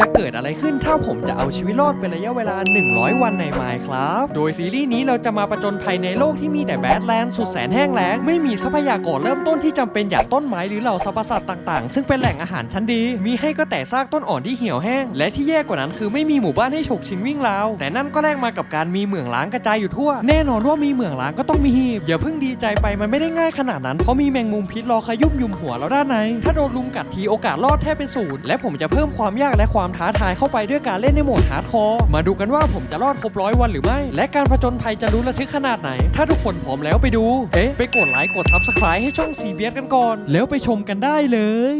จะเกิดอะไรขึ้นถ้าผมจะเอาชีวิตรอดเป็นระยะเวลา 100 วันใน Minecraft โดยซีรีส์นี้เราจะมาประจนภัยในโลกที่มีแต่แบดแลนด์สุดแสนแห้งแล้ง ไม่มีทรัพยากรเริ่มต้นที่จำเป็นอย่างต้นไม้หรือเหล่าสรรพสัตว์ต่างๆ ซึ่งเป็นแหล่งอาหารชั้นดี มีให้ก็แต่ซากต้นอ่อนที่เหี่ยวแห้ง และที่แย่กว่านั้นคือไม่มีหมู่บ้านให้ฉกชิงวิ่งราว แต่นั่นก็แลกมากับการมีเหมืองล้างกระจายอยู่ทั่ว แน่นอนว่ามีเหมืองล้างก็ต้องมีหีบ อย่าเพิ่งดีใจไปมันไม่ได้ง่ายขนาดนั้น เพราะมีแมงมุมพิษรอขยุบยุมหัวเราด้านใน ถ้าโดนลุมกัดทีโอกาสรอดแทบเป็นศูนย์และผมจะเพิ่มความยากและความท้าทายเข้าไปด้วยการเล่นในโหมดฮาร์ดคอร์มาดูกันว่าผมจะรอดครบร้อยวันหรือไม่ และการผจญภัยจะรู้ระทึกขนาดไหน ถ้าทุกคนพร้อมแล้วไปดู เอ๊ะ ไปกดไลค์กด subscribe ให้ช่องซีเบียกันก่อน แล้วไปชมกันได้เลย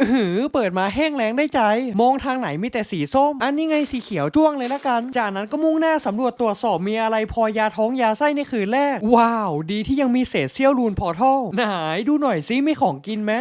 อื้อหือเปิดมาแห้งแล้งได้ใจ มองทางไหนมีแต่สีส้ม อันนี้ไงสีเขียวจ้วงเลยละกัน จากนั้นก็มุ่งหน้าสำรวจตรวจสอบมีอะไรพอยาท้องยาไส้ในคืนแรก ว้าว ดีที่ยังมีเศษเสี้ยวรูนพอทัลไหนดูหน่อยซิมีของกินไหม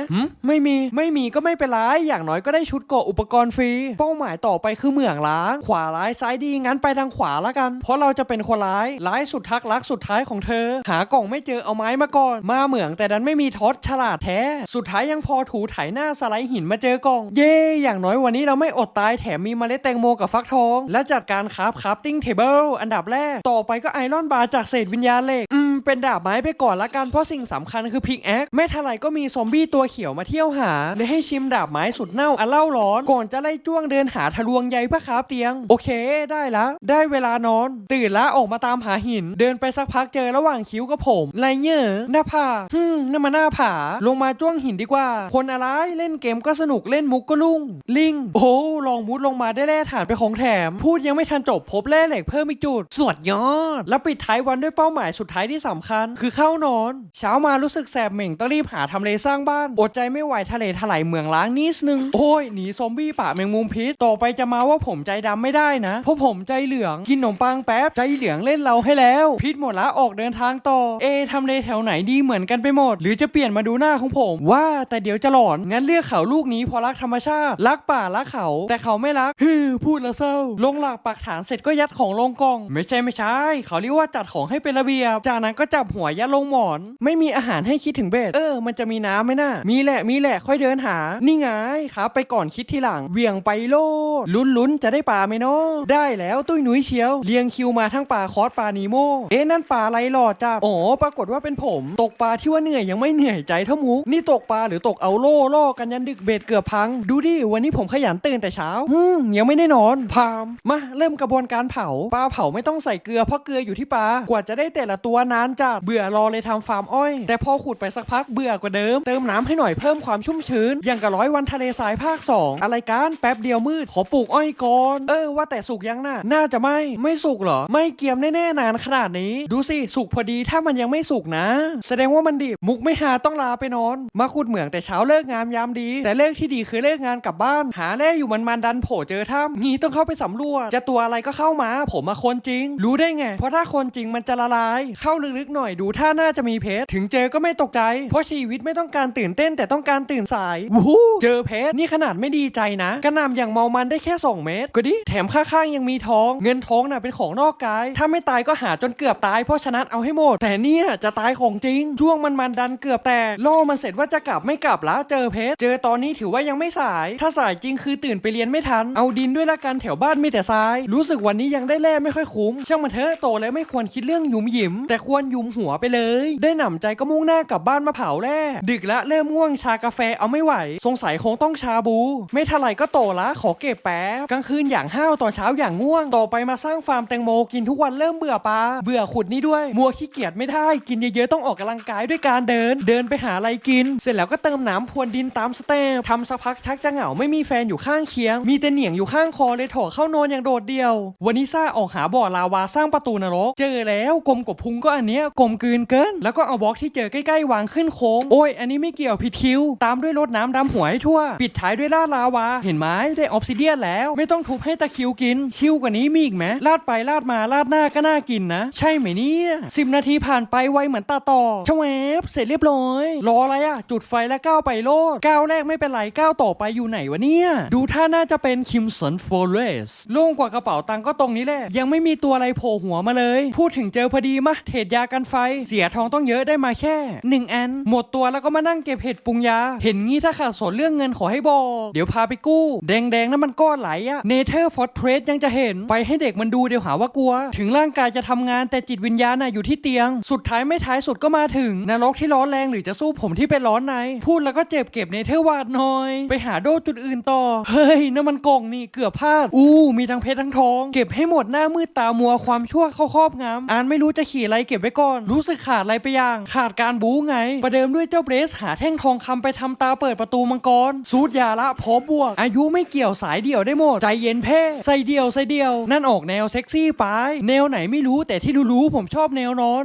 ไม่มีไม่มีก็ไม่เป็นไรอย่างน้อยก็ได้ชุดเกาะอุปกรณ์ฟรีเป้าหมายต่อไปคือเหมืองล้าง ขวาร้ายซ้ายดีงั้นไปทางขวาละกัน เพราะเราจะเป็นคนร้ายร้ายสุดทักรักสุดท้ายของเธอ หากล่องไม่เจอเอาไม้มาก่อน มาเหมืองแต่ดันไม่มีท็อตฉลาดแท้ สุดท้ายยังพอถูไถหน้าสไลด์หินมาเจอกล่อง เย่อย่างน้อยวันนี้เราไม่อดตายแถมมีเมล็ดแตงโมกับฟักทอง และจัดการคราฟคราฟติ้งเทเบิลอันดับแรก ต่อไปก็ไอรอนบาร์จากเศษวิญญาณเหล็กอืมเป็นดาบไม้ไปก่อนละกันเพราะสิ่งสำคัญคือพิกแอคไม่ท่าไหร่ก็มีซอมบี้ตัวเขียวมาเที่ยวหาเลยให้ชิมดาบไม้สุดเน่าอันเล่าร้อนก่อนจะไล่จ้วงเดินหาทะลวงใยเพื่อคราฟเตียง โอเค ได้ละได้เวลานอน ตื่นละออกมาตามหาหิน เดินไปสักพักเจอระหว่างคิ้วกับผมไรเงี้ยหน้าผาฮึมนั่นมาหน้าผา ลงมาจ้วงหินดีกว่า คนอะไรเล่นเกมก็สนุกเล่นมุกก็ลุ่ง ลิง โอ้ลองมุดลงมาได้แร่ฐานไปของแถม พูดยังไม่ทันจบพบแร่เหล็กเพิ่มอีกจุด สวดยอด แล้วปิดท้ายวันด้วยเป้าหมายสุดท้ายที่สำคัญ คือเข้านอน เช้ามารู้สึกแสบเหม่งต้องรีบหาทำเลสร้างบ้านอดใจไม่ไหวทะเลถลายเมืองล้างนิดนึงโอ้ยหนีซอมบี้ป่าแมงมุมพิษต่อไปจะมาว่าผมใจดำไม่ได้นะ เพราะผมใจเหลืองกินขนมปังแป๊บ ใจเหลืองเล่นเราให้แล้ว พิษหมดละออกเดินทางต่อ เอทำเลแถวไหนดีเหมือนกันไปหมด หรือจะเปลี่ยนมาดูหน้าของผม ว่าแต่เดี๋ยวจะหลอน งั้นเรียกเขาลูกนี้พอรักธรรมชาติ รักป่ารักเขา แต่เขาไม่รักฮึมพูดแล้วเศร้า ลงหลักปักฐานเสร็จก็ยัดของลงกล่อง ไม่ใช่ไม่ใช่ เขาเรียกว่าจัดของให้เป็นระเบียบ จากนั้นก็จับหัวยัดลงหมอน ไม่มีอาหารให้คิดถึงเบ็ดเออ มันจะมีน้ำไหมน่ะมีแหละมีแหละค่อยเดินหา นี่ไงครับไปก่อนคิดทีหลังเวียงไปโลดลุ้นลุ้นๆจะได้ปลาไหมเนาะได้แล้วตุ้ยหนุยเชียว เรียงคิวมาทั้งปลาคอสปลานีโมเอ๊ะนั่นปลาอะไรหลอดจ้าอ๋อปรากฏว่าเป็นผม ตกปลาที่ว่าเหนื่อยยังไม่เหนื่อยใจเท่ามุกนี่ตกปลาหรือตกเอาโล่ล่อกันยันดึกเบ็ดเกือบพัง ดูดิวันนี้ผมขยันตื่นแต่เช้าอืมยังไม่ได้นอนพามมาเริ่มกระบวนการเผาปลาเผาไม่ต้องใส่เกลือเพราะเกลืออยู่ที่ปลากว่าจะได้แต่ละตัวนานจัดเบื่อรอเลยทำฟาร์มอ้อย แต่พอขุดไปสักพักเบื่อกว่าเดิม เติมน้ำให้หน่อยเพิ่มความชุ่มชื้นอย่างกับร้อยวันทะเลทรายภาค 2 อะไรกันแป๊บเดียวมืด ขอปลูกอ้อยก่อน เออว่าแต่สุกยังน่ะ น่าจะไม่ ไม่สุกเหรอ ไม่เกรียมแน่ๆนานขนาดนี้ ดูสิสุกพอดีถ้ามันยังไม่สุกนะ แสดงว่ามันดิบ มุกไม่หาต้องลาไปนอน มาขุดเหมืองแต่เช้าเลิกงามยามดี แต่เลิกที่ดีคือเลิกงานกลับบ้าน หาแร่อยู่มันมันๆดันโผล่เจอถ้ำงี้ต้องเข้าไปสำรวจ จะตัวอะไรก็เข้ามา ผมมาคนจริง รู้ได้ไง เพราะถ้าคนจริงมันจะละลาย เข้าลึกๆหน่อยดูท่าน่าจะมีเพชร ถึงเจอก็ไม่ตกใจ เพราะชีวิตไม่ต้องการตื่นเต้นแต่ต้องการตื่นสายวู้ฮู้เจอเพชรนี่ขนาดไม่ดีใจนะกระหนำอย่างเมามันได้แค่ 2 เมตร ก็ดิแถมข้างๆยังมีท้อง เงินท้องน่ะเป็นของนอกกาย ถ้าไม่ตายก็หาจนเกือบตายเพราะฉะนั้นเอาให้หมด แต่เนี่ยจะตายของจริง ช่วงมันมันดันเกือบแตกล่อมันเสร็จว่าจะกลับไม่กลับละเจอเพชรเจอตอนนี้ถือว่ายังไม่สาย ถ้าสายจริงคือตื่นไปเรียนไม่ทัน เอาดินด้วยละกันแถวบ้านมีแต่ทราย รู้สึกวันนี้ยังได้แล่ไม่ค่อยคุ้ม ช่างมันเถอะโตแล้วไม่ควรคิดเรื่องหยุมหยิม แต่ควรหยุมหัวไปเลย ได้หนำใจก็มุ่งหน้ากลับบ้านมาเผาแร่ดึกละเริ่มง่วงชากาแฟเอาไม่ไหว สงสัยคงต้องชาบู ไม่เท่าไรก็โตละขอเก็บแป๊บกลางคืนอย่างห้าวตอนเช้าอย่างง่วง ต่อไปมาสร้างฟาร์มแตงโมกินทุกวันเริ่มเบื่อปลาเบื่อขุดนี่ด้วย มัวขี้เกียจไม่ได้ กินเยอะๆต้องออกกำลังกายด้วยการเดิน เดินไปหาอะไรกิน เสร็จแล้วก็เติมน้ำพรวนดินตามสเต็ปทำสักพักชักจะเหงาไม่มีแฟนอยู่ข้างเคียง มีแต่เหนียงอยู่ข้างคอเลยโถเข้านอนอย่างโดดเดี่ยว วันนี้ซ่าออกหาบ่อลาวาสร้างประตูนรก เจอแล้วกลมกบพุงก็อันเนี้ยกลมกลืนเกิน แล้วก็เอาบล็อกที่เจอใกล้ๆวางขึ้นโค้งโอ้ยอันนี้ไม่เกี่ยวผิดคิว ตามด้วยรดน้ำดำหัวให้ทั่ว ปิดท้ายด้วยลาดลาวาเห็นไหมได้ออฟซิเดียนแล้ว ไม่ต้องทุบให้ตะคิวกิน ชิวกว่านี้มีอีกไหมลาดไปลาดมาลาดหน้าก็น่ากินนะ ใช่ไหมเนี่ยสิบนาทีผ่านไปไวเหมือนตาต่อชะแวบเสร็จเรียบร้อย รออะไรอะจุดไฟแล้วก้าวไปโลดก้าวแรกไม่เป็นไรก้าวต่อไปอยู่ไหนวะเนี่ย ดูท่าน่าจะเป็นคิมสันฟอเรสโล่งกว่ากระเป๋าตังก็ตรงนี้แหละ ยังไม่มีตัวอะไรโผล่หัวมาเลย พูดถึงเจอพอดีมะเทรดยากันไฟ เสียทองต้องเยอะได้มาแค่หนึ่งอัน หมดตัวแล้วก็มานั่งเก็บเห็ดปรุงยา เห็นงี้ถ้าขาดสนเรื่องเงินขอให้บอก เดี๋ยวพาไปกู้แดงดงๆ นั่นมันก้อนไหลอะเนเธอร์ฟอสเทรสยังจะเห็น ไปให้เด็กมันดูเดี๋ยวหาว่ากลัว ถึงร่างกายจะทำงานแต่จิตวิญญาณน่ะอยู่ที่เตียง สุดท้ายไม่ท้ายสุดก็มาถึง นรกที่ร้อนแรงหรือจะสู้ผมที่เป็นร้อนใน พูดแล้วก็เจ็บเก็บเนเธอร์วาดหน่อย ไปหาโดจุดอื่นต่อ เฮ้ยนั่นมันก่งนี่เกือบพลาด อู้ มีทั้งเพชรทั้งทอง เก็บให้หมดหน้ามืดตามัวความชั่วเข้าครอบงำอ่านไม่รู้จะขี่อะไรเก็บไว้ก่อน รู้สึกขาดอะไรไปอย่าง ขาดการบู๊ไง ประเดิมด้วยเจ้าเบรสหาแท่งทองคำไปทำตาเปิดประตูมังกรสูตรยาละพอบวก อายุไม่เกี่ยวสายเดี่ยวได้หมด ใจเย็นเพ่ใส่เดี่ยวใส่เดี่ยว นั่นออกแนวเซ็กซี่ไป แนวไหนไม่รู้แต่ที่รู้ๆผมชอบแนวนอน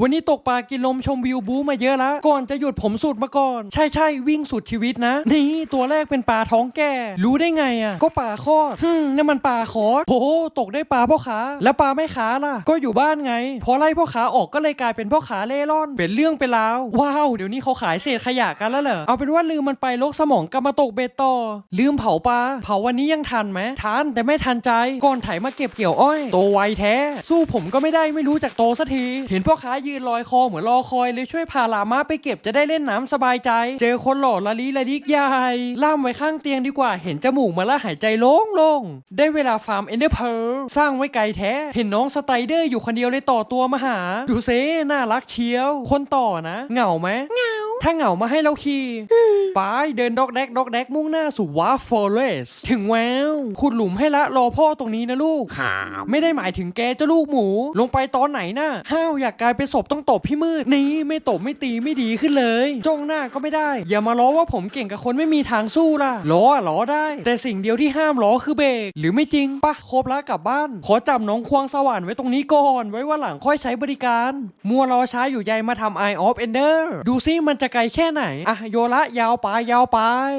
วันนี้ตกปลากินลมชมวิวบู๊มาเยอะละก่อนจะหยุดผมสุดมาก่อน ใช่ใช่วิ่งสุดชีวิตนะ นี่ตัวแรกเป็นปลาท้องแก่ รู้ได้ไงอะ ก็ปลาคอดฮึมนั่นมันปลาคอดโอ้โหตกได้ปลาพ่อค้าแล้วปลาไม่ค้าล่ะ ก็อยู่บ้านไง พอไล่พ่อค้าออกก็เลยกลายเป็นพ่อค้าเล่ร่อน เป็นเรื่องเป็นราวว้าวเดี๋ยวนี้เขาขายเศษขยะกันแล้วเหรอเอาเป็นว่าลืมมันไปโลกสมองกลับมาตกเบ็ดต่อลืมเผาปลาเผาวันนี้ยังทันไหมทันแต่ไม่ทันใจก่อนไถมาเก็บเกี่ยวอ้อย โตไวแท้ สู้ผมก็ไม่ได้ไม่รู้จักโตสักที เห็นพ่อค้ายืนลอยคอเหมือนรอคอยเลยช่วยพาลามาไปเก็บจะได้เล่นน้ำสบายใจ เจอคนหล่อละลิละลิกใหญ่ล่ามไว้ข้างเตียงดีกว่าเห็นจมูกมาล้วหายใจโล่งโล่งๆได้เวลาฟาร์มเอนเดอร์เพลสร้างไว้ไกลแท้ เห็นน้องสไตเดอร์อยู่คนเดียวเลยต่อตัวมาหา ดูเซน่ารักเชียว คนต่อนะ เหงาไหมเหงา ถ้าเหงามาให้เราขี่ไปเดินดอกแดกดอกแดกมุ่งหน้าสู่วาฟอเรสถึงแววขุดหลุมให้ละรอพ่อตรงนี้นะลูก ครับไม่ได้หมายถึงแกเจ้าลูกหมู ลงไปตอนไหนน่ะห้าวอยากกลายเป็นศพต้องตบพี่มืด นี่ไม่ตบไม่ตีไม่ดีขึ้นเลย จ้องหน้าก็ไม่ได้ อย่ามาล้อว่าผมเก่งกับคนไม่มีทางสู้ล่ะล้ออะล้อได้ แต่สิ่งเดียวที่ห้ามล้อคือเบรกหรือไม่จริงปะครบละกลับบ้าน ขอจับน้องควงสว่านไว้ตรงนี้ก่อน ไว้ว่าหลังค่อยใช้บริการ มัวรอช้าอยู่ใยมาทำ Eye of Ender ดูซิมันจะไกลแค่ไหนอะโยละยาวไปยาวไป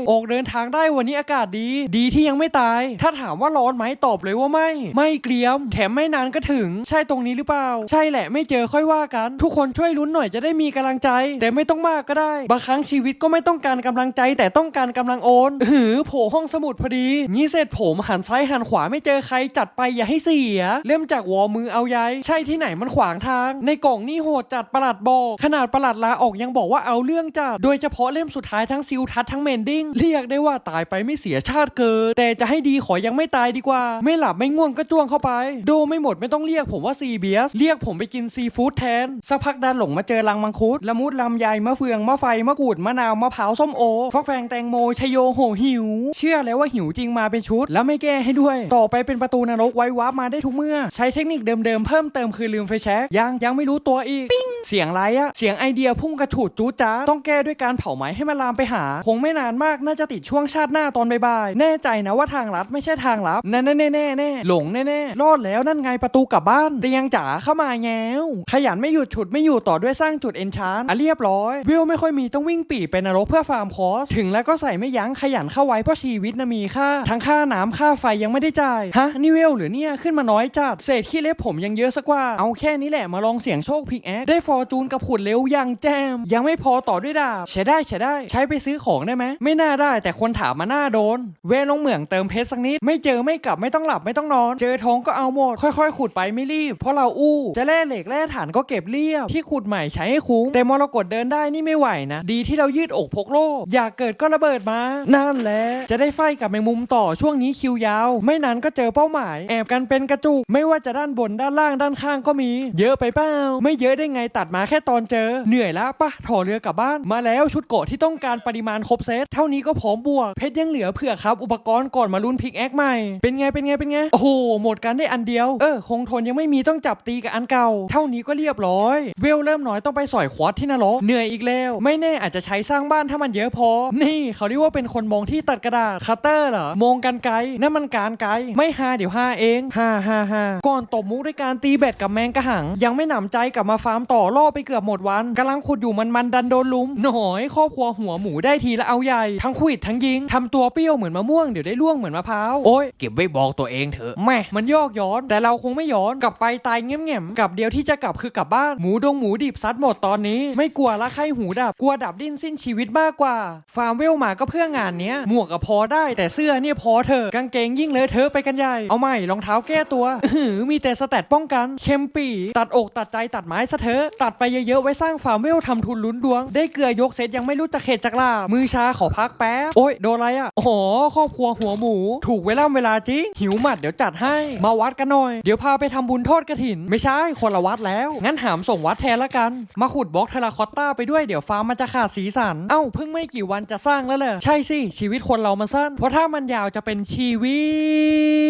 ออกเดินทางได้วันนี้อากาศดี ดีที่ยังไม่ตาย ถ้าถามว่าร้อนไหมตอบเลยว่าไม่ ไม่เกรียม แถมไม่นานก็ถึง ใช่ตรงนี้หรือเปล่า ใช่แหละไม่เจอค่อยว่ากัน ทุกคนช่วยลุ้นหน่อยจะได้มีกำลังใจ แต่ไม่ต้องมากก็ได้ บางครั้งชีวิตก็ไม่ต้องการกำลังใจ แต่ต้องการกำลังโอนหือโผล่ห้องสมุดพอดีงี้เสร็จผมหันซ้ายหันขวาไม่เจอใครจัดไปอย่าให้เสีย เริ่มจากวอมือเอาใยใช่ที่ไหนมันขวางทาง ในกล่องนี่โหดจัดประหลัดบอกขนาดประหลัดลาออกยังบอกว่าเอาเรื่องรื่องจัดโดยเฉพาะเล่มสุดท้ายทั้งซิลทัศทั้งเมนดิ้งเรียกได้ว่าตายไปไม่เสียชาติเกิด แต่จะให้ดีขอยังไม่ตายดีกว่า ไม่หลับไม่ง่วงก็จ้วงเข้าไปโดไม่หมดไม่ต้องเรียกผมว่าซีเบียสเรียกผมไปกินซีฟู้ดแทน สักพักดันหลงมาเจอลังมังคุดละมุดลำไยมะเฟืองมะไฟมะกรูดมะนาวมะพร้าวส้มโอฟักแฟงแตงโมชโยโหหิว เชื่อแล้วว่าหิวจริงมาเป็นชุด แล้วไม่แก้ให้ด้วย ต่อไปเป็นประตูนรกไว้วาร์ปมาได้ทุกเมื่อ ใช้เทคนิคเดิมๆเพิ่มเติมคือลืมไฟแช็กยังยังไม่รู้ตัวอีก เสียงไรอะเสียงไอเดียพุ่งกระฉูดจู๊จ้าต้องแก้ด้วยการเผาไหม้ให้มันลามไปหา คงไม่นานมากน่าจะติดช่วงชาติหน้าตอนบ่ายๆแน่ใจนะว่าทางลัดไม่ใช่ทางลับแน่แน่แน่แน่หลงแน่แน่รอดแล้วนั่นไงประตูกลับบ้านเตียงจ๋าเข้ามาแง้ว ขยันไม่หยุดฉุดไม่อยู่ต่อด้วยสร้างจุดเอนชานอะเรียบร้อยวิวไม่ค่อยมีต้องวิ่งปีไปนรกเพื่อฟาร์มคอสถึงแล้วก็ใส่ไม่ยั้งขยันเข้าไว้เพราะชีวิตนะมีค่าทั้งค่าน้ำค่าไฟยังไม่ได้จ่ายฮะนี่เวลหรือเนี่ยขึ้นมาน้อยจัดเศษขี้เล็บผมยังเยอะสักว่าเอาแค่นี้แหละมาลองเสี่ยงโชคพิกแอดได้ฟอร์จูนกับขุดเร็วยังแจมยังไม่พอต่อด้วยดาบใช้ได้ใช้ได้ ใช้ไปซื้อของได้ไหมไม่น่าได้ แต่คนถามมาหน้าโดน เวลลงเหมืองเติมเพชรสักนิด ไม่เจอไม่กลับไม่ต้องหลับไม่ต้องนอน เจอทองก็เอาหมด ค่อยๆ ขุดไปไม่รีบ เพราะเราอู้จะแร่เหล็กแร่ถ่านก็เก็บเรียบ ที่ขุดใหม่ใช้ให้คุ้มแต่มรกตเดินได้นี่ไม่ไหวนะ ดีที่เรายืดอกพกโลกอยากเกิดก็ระเบิดมานั่นแหละจะได้ไฟกับแมงมุมต่อช่วงนี้คิวยาว ไม่นานก็เจอเป้าหมาย แอบกันเป็นกระจุกไม่ว่าจะด้านบนด้านล่างด้านข้างก็มี เยอะไปเปล่าไม่เยอะได้ไงตัดมาแค่ตอนเจอ เหนื่อยแล้วปะถอเรือกลับบ้านมาแล้วชุดเกะที่ต้องการปริมาณครบเซตเท่านี้ก็พร้อมบวกเพชรยังเหลือเผื่อครับอุปกรณ์ก่อนมาลุ้นพิกแอคใหม่เป็นไงเป็นไงเป็นไงโอ้โหหมดกันได้อันเดียวเออคงทนยังไม่มีต้องจับตีกับอันเก่า เท่านี้ก็เรียบร้อย เวลเริ่มน้อยต้องไปสอยควอตที่นรกเหนื่อยอีกแล้ว ไม่แน่อาจจะใช้สร้างบ้านถ้ามันเยอะพอ นี่เขาเรียกว่าเป็นคนมองที่ตัดกระดาษคัตเตอร์เหรอมองกันไกลนั่นมันการไกลไม่ฮาเดี๋ยวฮาเองฮ่าฮ่าฮ่าก่อนตบมุกด้วยการตีแบดกับแมงกระหัง ยังไม่หนำใจกลับมาฟาร์มต่อล่อไปเกือบหมดวันกำลังขุดอยู่มันมันดันโดนลุมหน่อยครอบครัวหัวหมูได้ทีละเอาใหญ่ ทั้งขวิดทั้งยิงทำตัวเปรี้ยวเหมือนมะม่วงเดี๋ยวได้ล่วงเหมือนมะพร้าวโอ้ยเก็บไว้บอกตัวเองเถอะแม่มันยอกย้อน แต่เราคงไม่ย้อนกลับไปตายเงี้ยมๆกับเดียวที่จะกลับคือกลับบ้านหมูดงหมูดิบซัดหมดตอนนี้ ไม่กลัวละใครหูดับกลัวดับดิ้นสิ้นชีวิตมากกว่า ฟาร์มเวลมาก็เพื่องานเนี้ยหมวกก็พอได้แต่เสื้อเนี่ยพอเถอะกางเกงยิ่งเลอะเทอะไปกันใหญ่เอาใหม่รองเท้าแก้ตัวอื้อหือมีแต่สแตทป้องกันเข้มปีตัดอกตัดใจตัดไม้สะเทอะตัดไปเยอะๆไว้สร้างฟาร์มเวลทำทุนลุ้นดวงได้ได้เกลือยกเซตยังไม่รู้จะเข็ดจากลามือชาขอพักแป๊บ โอ๊ยโดนอะไรอะโอ้โหครอบครัวหัวหมู ถูกเวลาเวลาจริง หิวหมัดเดี๋ยวจัดให้ มาวัดกันหน่อย เดี๋ยวพาไปทำบุญทอดกระถิน ไม่ใช่คนละวัดแล้ว งั้นหามส่งวัดแทนละกัน มาขุดบล็อกเทราคอตตาไปด้วยเดี๋ยวฟ้ามันจะขาดสีสัน เอ้าเพิ่งไม่กี่วันจะสร้างแล้วเลยใช่สิชีวิตคนเรามันสั้น เพราะถ้ามันยาวจะเป็นชีวิ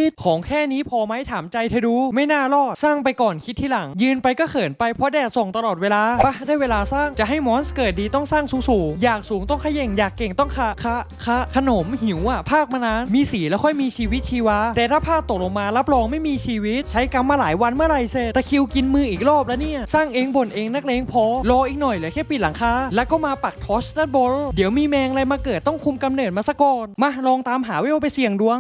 ต ของแค่นี้พอไหมถามใจเธอดู ไม่น่ารอดสร้างไปก่อนคิดทีหลัง ยืนไปก็เขินไปเพราะแดดส่องตลอดเวลาปะได้เวลาสร้างจะให้มอนสเกิดดีต้องสร้างสูงๆอยากสูงต้องขย่งอยากเก่งต้องคะคะคะขนมหิวอะภาคมานานมีสีแล้วค่อยมีชีวิตชีวา แต่ถ้าภาคตกลงมารับรองไม่มีชีวิต ใช้กรรมมาหลายวันเมื่อไรเสร็จตะคิวกินมืออีกรอบแล้วเนี่ย สร้างเองบ่นเองนักเลงพอรออีกหน่อยเหลือแค่ปิดหลังคาแล้วก็มาปักทอชด้านบนเดี๋ยวมีแมงอะไรมาเกิดต้องคุมกำเนิดมาซะก่อนมาลองตามหาเวลไปเสี่ยงดวง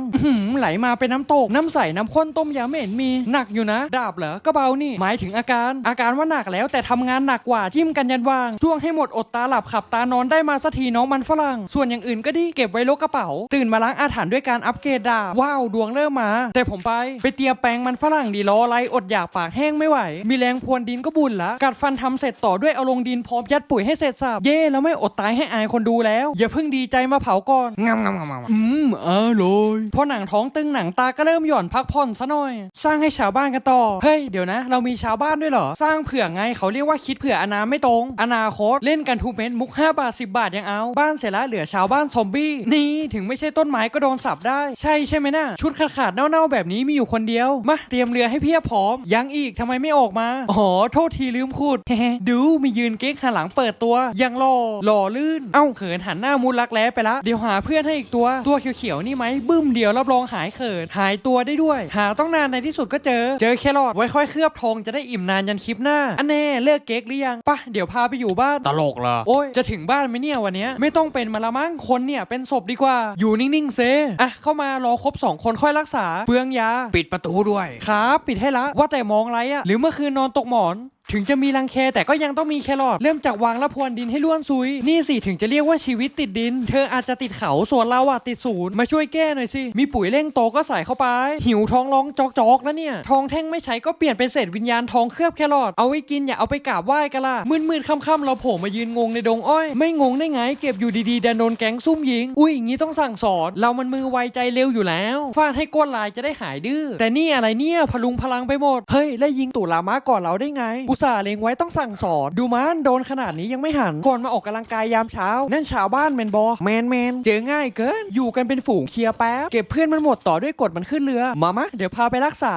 ไหลมาเป็นน้ำตกน้ำใสน้ำข้นต้มยำไม่เห็นมีหนักอยู่นะ ดาบเหรอก็เบานี่หมายถึงอาการ อาการว่าหนักแล้วแต่ทำงานหนักกว่าจิ้มกันยันวางช่วงให้หมดอดตาหลับขับตานอนได้มาสักทีน้องมันฝรั่ง ส่วนอย่างอื่นก็ดีเก็บไว้ลกกระเป๋า ตื่นมาล้างอาถรรพ์ด้วยการอัปเกรดดาบว้าวดวงเริ่มมา แต่ผมไป ไปเตรียมแปรงมันฝรั่งดีรออะไรอดอยากปากแห้งไม่ไหว มีแรงพรวนดินก็บุญละ กัดฟันทำเสร็จต่อด้วยเอาลงดินพร้อมยัดปุ๋ยให้เสร็จสับเย่แล้วไม่อดตายให้อายคนดูแล้ว อย่าเพิ่งดีใจมาเผาก่อนงำงำงำงำอืมอร่อยพอหนังท้องตึงหนังตาก็เริ่มหย่อนพักผ่อนซะหน่อย สร้างให้ชาวบ้านกันต่อเฮ้ยเดี๋ยวนะ เรามีชาวบ้านด้วยเหรอสร้างเผื่อไงเขาเรียกว่าคิดเผื่ออนาไม่ตรง อนาคตเล่นกันทุกเม็ดมุก 5 บาท 10 บาทยังเอา บ้านเสร็จแล้วเหลือชาวบ้านซอมบี้ นี่ถึงไม่ใช่ต้นไม้ก็โดนสับได้ ใช่ใช่ไหมน่ะชุดขาดขาดๆเน่าๆแบบนี้มีอยู่คนเดียว มาเตรียมเรือให้เพียบพร้อม ยังอีกทำไมไม่ออกมา อ๋อ โทษทีลืมขุดเฮ้ดูมียืนเก๊กหันหลังเปิดตัว ยังหล่อหล่อลื่น เอ้าเขินหันหน้ามุดรักแร้ไปละ เดี๋ยวหาเพื่อนให้อีกตัว ตัวเขียวๆนี่ไหมบึ้มเดียวรับรองหายเขินหายตัวได้ด้วย หาต้องนานในที่สุดก็เจอ เจอแครอทไว้ค่อยเคลือบทองจะได้อิ่มนานยันคลิปหน้าอันแน่เลิกเก๊กหรือยังปะเดี๋ยวพาไปอยู่บ้านตลกเหรอโอ้ยจะถึงบ้านไหมเนี่ยวันเนี้ยไม่ต้องเป็นมาละมั้งคนเนี่ยเป็นศพดีกว่าอยู่นิ่งๆเซอะเข้ามารอครบ 2 คนค่อยรักษาเปลืองยา ปิดประตูด้วยครับ ปิดให้ละว่าแต่มองไรอะหรือเมื่อคืนนอนตกหมอน ถึงจะมีรังแคแต่ก็ยังต้องมีแครอทเริ่มจากวางและพรวนดินให้ล้วนซุย นี่สิถึงจะเรียกว่าชีวิตติดดิน เธออาจจะติดเขาส่วนเราอะติดศูนย์มาช่วยแก้หน่อยสิ มีปุ๋ยเร่งโตก็ใส่เข้าไป หิวท้องร้องจอกๆแล้วเนี่ย ทองแท่งไม่ใช้ก็เปลี่ยนเป็นเศษวิญญาณทองเคลือบแครอทเอาไว้กินอย่าเอาไปกราบไหว้กันล่ะมืดๆค่ำๆเราโผล่มายืนงงในดงอ้อย ไม่งงได้ไง เก็บอยู่ดีๆดันโดนแก๊งซุ่มยิง อุ้ยอย่างงี้ต้องสั่งสอนเรามันมือไวใจเร็วอยู่แล้วฟาดให้ก้นลายจะได้หายดื้อแต่นี่อะไรเนี่ยพลุงพลังไปหมดเฮ้ยแล้วยิงตุลามะก่อนเราได้ไงอุตส่าห์เลงไว้ต้องสั่งสอนดูมันโดนขนาดนี้ยังไม่หันก่อนมาออกกำลังกายยามเช้า นั่นชาวบ้านแมนบอแมนแมนเจอง่ายเกิน อยู่กันเป็นฝูงเคลียร์แป๊บ เก็บเพื่อนมันหมดต่อด้วยกดมันขึ้นเรือ มามะเดี๋ยวพาไปรักษา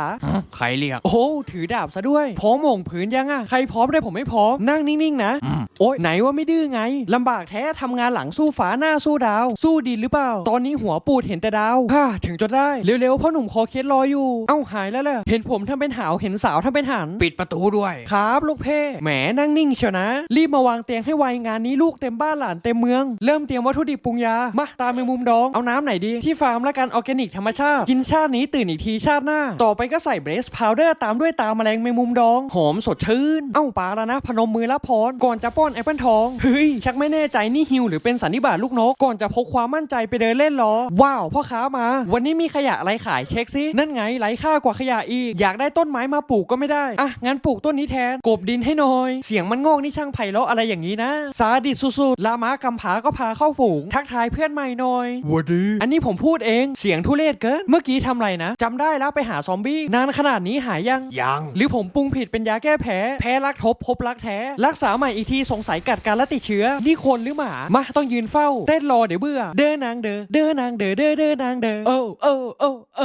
ใครเรียก โอ้โหถือดาบซะด้วย พร้อมโหม่งผืนยังอะใครพร้อมได้ผมไม่พร้อม นั่งนิ่งๆนะอืมโอ๊ยไหนว่าไม่ดื้อไงลำบากแท้ทำงานหลังสู้ฝาหน้าสู้ดาว สู้ดินหรือเปล่า ตอนนี้หัวปูดเห็นแต่ดาวฮ่าถึงจนได้ เร็วๆพ่อหนุ่มคอเคสรออยู่ เอ้าหายแล้วแหละเห็นผมทำเป็นหาวเห็นสาวทำเป็นหัน ปิดประตูด้วยครับลูกเพ่แหมนั่งนิ่งเชียวนะ รีบมาวางเตียงให้ไวงานนี้ลูกเต็มบ้านหลานเต็มเมือง เริ่มเตรียมวัตถุดิบปรุงยา มาตามไปมุมดอง เอาน้ำไหนดี ที่ฟาร์มและกันออร์แกนิกธรรมชาติ กินชาตินี้ตื่นอีกทีชาติหน้า ต่อไปก็ใส่เบรสพาวเดอร์ตามด้วยตาแมลงแมงมุมดอง หอมสดชื่น เอ้าปลาแล้วนะ พนมมือรับพร ก่อนจะป้อนแอปเปิลทอง เฮ้ย ชักไม่แน่ใจนี่ฮิวหรือเป็นสันนิบาตลูกนก ก่อนจะพกความมั่นใจไปเดินเล่นล้อ ว้าวพ่อค้ามา วันนี้มีขยะอะไรขายเช็คซิ นั่นไงไร้ค่ากว่าขยะอีก อยากได้ต้นไม้มาปลูกก็ไม่ได้ อะงั้นปลูกต้นนี้แทนกบดินให้หน่อย เสียงมันงอกนี่ช่างไพเราะอะไรอย่างนี้นะสาดิสสุดๆลามากำผาก็พาเข้าฝูง ทักทายเพื่อนใหม่หน่อยวัดีอันนี้ผมพูดเองเสียงทุเรศเกินเมื่อกี้ทำไรนะจำได้แล้วไปหาซอมบี้นานขนาดนี้หายยังยังหรือผมปรุงผิดเป็นยาแก้แพ้ แพ้รักทบพบรักแท้ รักษาใหม่อีกทีสงสัยกัดการและติดเชื้อ นี่คนหรือหมามาต้องยืนเฝ้าเต้นรอเดี๋ยวเบื่อ เดินนางเดอเดินนางเดอเดินเดินนางเดอเออเออเออเอ